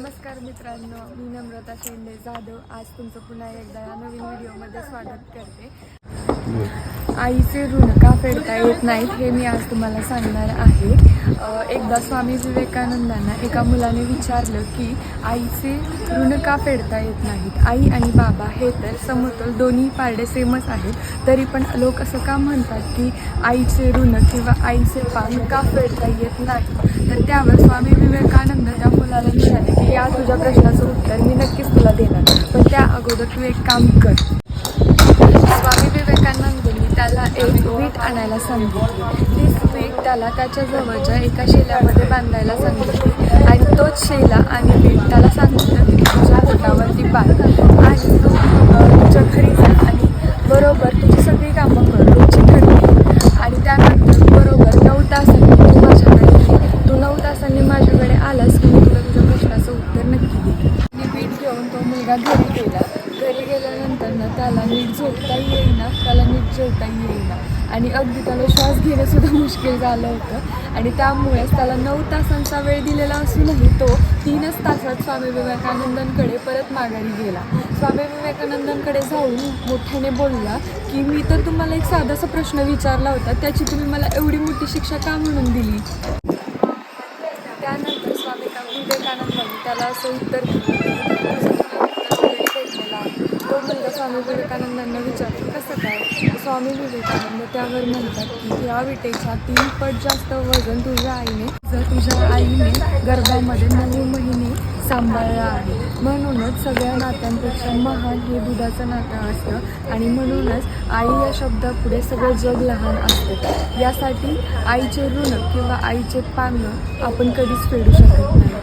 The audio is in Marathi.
नमस्कार मित्रांनो मी नम्रता शेंडे जाधव. आज तुमचं पुन्हा एकदा या नवीन व्हिडिओमध्ये स्वागत करते. आईचे ऋण का फेडता येत नाहीत हे मी आज तुम्हाला सांगणार आहे. एकदा स्वामी विवेकानंदांना एका मुलाने विचारलं की आईचे ऋण का फेडता येत नाहीत? आई आणि बाबा हे तर समतोल दोन्ही पारडे सेमच आहेत. तरी पण लोक असं का म्हणतात की आईचे ऋण किंवा आईचे पान का फेडता येत नाही? तर त्यावर स्वामी विवेकानंद त्या मुलाला विचारले की या तुझ्या प्रश्नाचं उत्तर मी नक्कीच तुला देणार. पण त्या अगोदर तू एक काम कर स्वामी विवेकानंदांनी त्याला एक वीट आणायला सांगितली. तीच स्वीट त्याला त्याच्या जवळच्या एका शेल्यामध्ये बांधायला सांगितली. आणि तोच शेला आणि बीट त्याला सांगितलं की तुझ्या हातावरती बांध. आणि तू तुझ्या घरी जा आणि बरोबर तुझी सगळी कामं कर. रोजची घरी आणि त्यानंतर बरोबर नऊ तासांनी तू माझ्याकडे तू नऊ तासांनी माझ्याकडे आलास की मी तुला तुझ्या प्रश्नाचं उत्तर नक्की देईन. मी बीट घेऊन तो मुलगा घरी गेला. घरी गेल्यानंतर ना त्याला नीट झोपताही येईना. त्याला नीट जेवता येईना. आणि अगदी त्याला श्वास घेणं सुद्धा मुश्किल झालं होतं. आणि त्यामुळेच त्याला नऊ तासांचा वेळ दिलेला असूनही तो तीनच तासात स्वामी विवेकानंदांकडे परत माघारी गेला. स्वामी विवेकानंदांकडे जाऊन मोठ्याने बोलला की मी तर तुम्हाला एक साधासा प्रश्न विचारला होता. त्याची तुम्ही मला एवढी मोठी शिक्षा का म्हणून दिली? त्यानंतर स्वामी विवेकानंदांनी त्याला असं उत्तर दिलं. मुलगा स्वामी विवेकानंदांना विचारतो कसं काय? स्वामी विवेकानंद त्यावर म्हणतात की या विटेच्या तीन पट जास्त वजन तुझ्या आईने जर तुझ्या आईने गर्भामध्ये नऊ महिने सांभाळलं आहे. म्हणूनच सगळ्या नात्यांपेक्षा महान हे दुधाचं नातं असतं आणि म्हणूनच आई या शब्दापुढे सगळं जग लहान असतं. यासाठी आईचे ऋण किंवा आईचे पानं आपण कधीच फेडू शकत नाही.